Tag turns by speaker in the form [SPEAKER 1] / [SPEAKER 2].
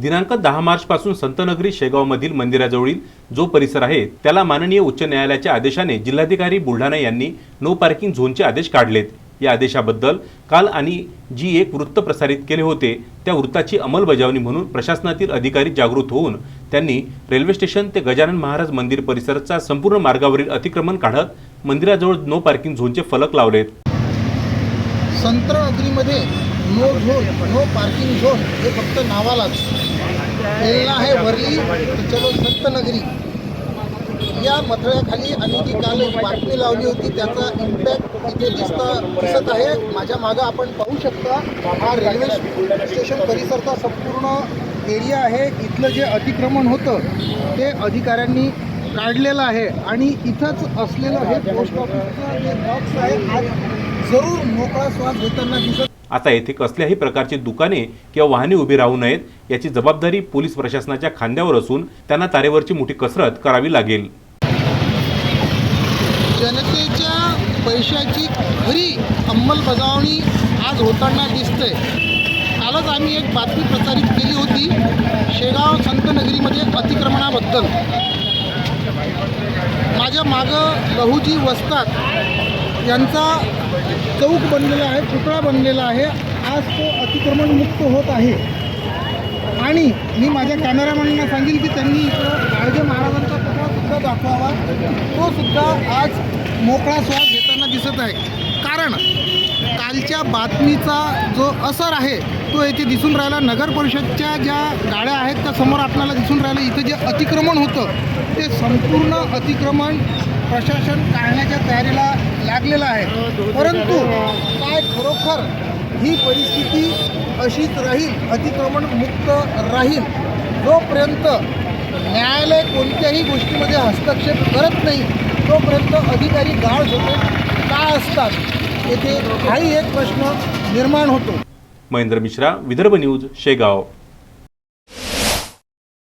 [SPEAKER 1] दिनांक दहा मार्चपासून संतनगरी शेगावमधील मंदिराजवळील जो परिसर आहे त्याला माननीय उच्च न्यायालयाच्या आदेशाने जिल्हाधिकारी बुलढाणा यांनी नो पार्किंग झोनचे आदेश काढलेत. या आदेशाबद्दल काल आणि जी एक वृत्त प्रसारित केले होते त्या वृत्ताची अंमलबजावणी म्हणून प्रशासनातील अधिकारी जागृत होऊन त्यांनी रेल्वे स्टेशन ते गजानन महाराज मंदिर परिसराचा संपूर्ण मार्गावरील अतिक्रमण काढत मंदिराजवळ नो पार्किंग झोनचे फलक लावलेत.
[SPEAKER 2] संत्रनगरीमध्ये no zone no parking zone हे फक्त नावालाच. वेल्ला आहे वरली चलो संतनगरी या मथळ्याखाली आणि जी काल एक बातमी लावली होती त्याचा इम्पॅक्ट इथे दिसता दिसत आहे. माझ्या मागं आपण पाहू शकता हा रेल्वे स्टेशन परिसरचा संपूर्ण एरिया आहे. इथलं जे अतिक्रमण होतं ते अधिकाऱ्यांनी काढलेलं आहे. आणि इथंच असलेलं हे पोस्ट ऑफिसचं जे बॉक्स आहे आज जरूर मोकळा श्वास घेताना दिसत
[SPEAKER 1] आता येथे कसल्याही प्रकारची दुकाने किंवा वाहने उभी राहू नयेत याची जबाबदारी पोलीस प्रशासनाच्या खांद्यावर असून त्यांना तारेवरची मोठी कसरत करावी लागेल.
[SPEAKER 2] जनतेच्या पैशाची खरी अंमलबजावणी आज होताना दिसते कालच आम्ही एक बातमी प्रसारित केली होती शेगाव संतनगरीमध्ये अतिक्रमणाबद्दल. माझ्या मागं लहूजी वस्तात यांचा चौक बनलेला आहे पुतळा बनलेला आहे. आज तो अतिक्रमण मुक्त होत आहे. आणि मी माझ्या कॅमेरामॅनना सांगेल की त्यांनी इकडं गाडगे महाराजांचा पुतळा सुद्धा दाखवावा. तो सुद्धा आज मोकळा श्वास घेताना दिसत आहे. कारण कालच्या बातमीचा जो असर आहे तो येथे दिसून राहिला. नगर परिषदच्या ज्या गाड्या आहेत त्या समोर आपल्याला दिसून राहिलं. इथं जे अतिक्रमण होतं ते संपूर्ण अतिक्रमण प्रशासन काढण्याच्या तयारीला लागलेलं आहे. परंतु काय खरोखर ही परिस्थिती अशीच राहील अतिक्रमण मुक्त राहील जोपर्यंत न्यायालय कोणत्याही गोष्टीमध्ये हस्तक्षेप करत नाही तोपर्यंत अधिकारी गाळ झोपेत का असतात? येथे हाही एक प्रश्न निर्माण होतो.
[SPEAKER 1] महेंद्र मिश्रा विदर्भ न्यूज शेगाव.